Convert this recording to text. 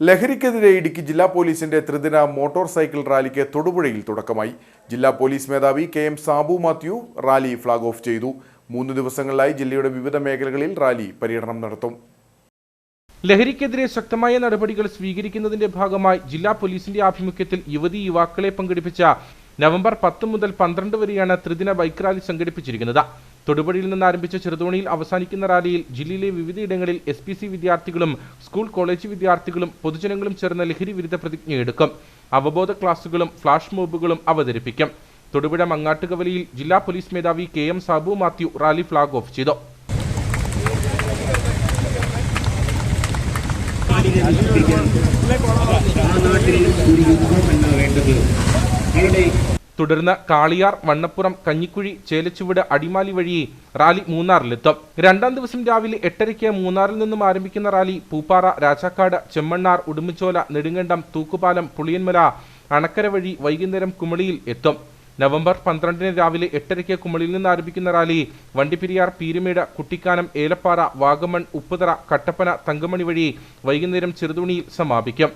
ലഹരിക്കെതിരെ ഇടുക്കി ജില്ലാ പോലീസിന്റെ ത്രിദിന മോട്ടോർ സൈക്കിൾ റാലിക്ക് തൊടുപുഴയിൽ തുടക്കമായി. ജില്ലാ പോലീസ് മേധാവി K M Sabu Mathew rally flag off ചെയ്തു. മൂന്ന് ദിവസങ്ങളിലായി ജില്ലയുടെ വിവിധ മേഖലകളിൽ റാലി പര്യടനം നടത്തും. ലഹരിക്കെതിരെ ശക്തമായ നടപടികൾ സ്വീകരിക്കുന്നതിന്റെ ഭാഗമായി ജില്ലാ പോലീസിന്റെ ആഭിമുഖ്യത്തിൽ യുവതി യുവാക്കളെ പങ്കെടുപ്പിച്ച നവംബർ പത്ത് മുതൽ പന്ത്രണ്ട് വരെയാണ് ത്രിദിന ബൈക്ക് റാലി സംഘടിപ്പിച്ചിരിക്കുന്നത്. തൊടുപുഴയിൽ നിന്ന് ആരംഭിച്ച ചെറുതോണിയിൽ അവസാനിക്കുന്ന റാലിയിൽ ജില്ലയിലെ വിവിധയിടങ്ങളിൽ എസ് പി സി വിദ്യാർത്ഥികളും സ്കൂൾ കോളേജ് വിദ്യാർത്ഥികളും പൊതുജനങ്ങളും ചേർന്ന് ലഹരി വിരുദ്ധ പ്രതിജ്ഞയെടുക്കും അവബോധ ക്ലാസുകളും ഫ്ലാഷ് മോബുകളും അവതരിപ്പിക്കും. തൊടുപുഴ മങ്ങാട്ടുകവലിയിൽ ജില്ലാ പോലീസ് മേധാവി K M Sabu Mathew rally flag off ചെയ്തു. തുടർന്ന് കാളിയാർ വണ്ണപ്പുറം കഞ്ഞിക്കുഴി ചേലച്ചുവട് അടിമാലി വഴി റാലി മൂന്നാറിലെത്തും. രണ്ടാം ദിവസം രാവിലെ എട്ടരയ്ക്ക് മൂന്നാറിൽ നിന്നും ആരംഭിക്കുന്ന റാലി പൂപ്പാറ രാജാക്കാട് ചെമ്മണ്ണാർ ഉടുമ്പുചോല നെടുങ്കണ്ടം തൂക്കുപാലം പുളിയന്മല അണക്കര വഴി വൈകുന്നേരം കുമളിയിൽ എത്തും. നവംബർ പന്ത്രണ്ടിന് രാവിലെ എട്ടരയ്ക്ക് കുമളിയിൽ നിന്ന് ആരംഭിക്കുന്ന റാലി വണ്ടിപ്പെരിയാർ പീരുമേട് കുട്ടിക്കാനം ഏലപ്പാറ വാഗമൺ ഉപ്പുതറ കട്ടപ്പന തങ്കമണി വഴി വൈകുന്നേരം ചെറുതുണിയിൽ സമാപിക്കും.